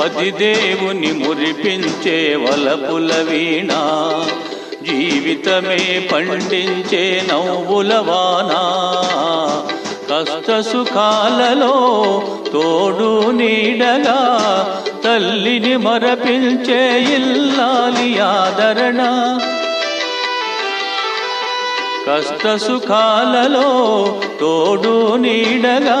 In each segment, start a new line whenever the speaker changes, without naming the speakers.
పతిదేవుని మురిపించే వలపుల వీణ జీవితమే పండించే నవ్వుల వాన. కష్ట సుఖాలలో తోడు నీడగా తల్లిని మరపించే ఇల్లాలి ఆదరణ. కష్ట సుఖాలలో తోడు నీడగా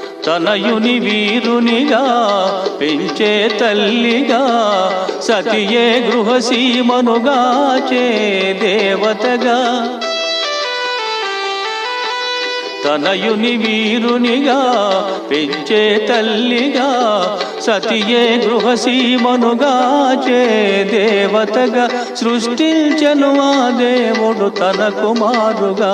తనయుని వీరునిగా పెంచే తల్లిగా సతియే గృహసీమనుగా చే దేవతగా. తనయుని వీరునిగా పెంచే తల్లిగా సతియే గృహసీమనుగా చే దేవతగా. సృష్టించను ఆ దేవుడు తన కుమారుగా.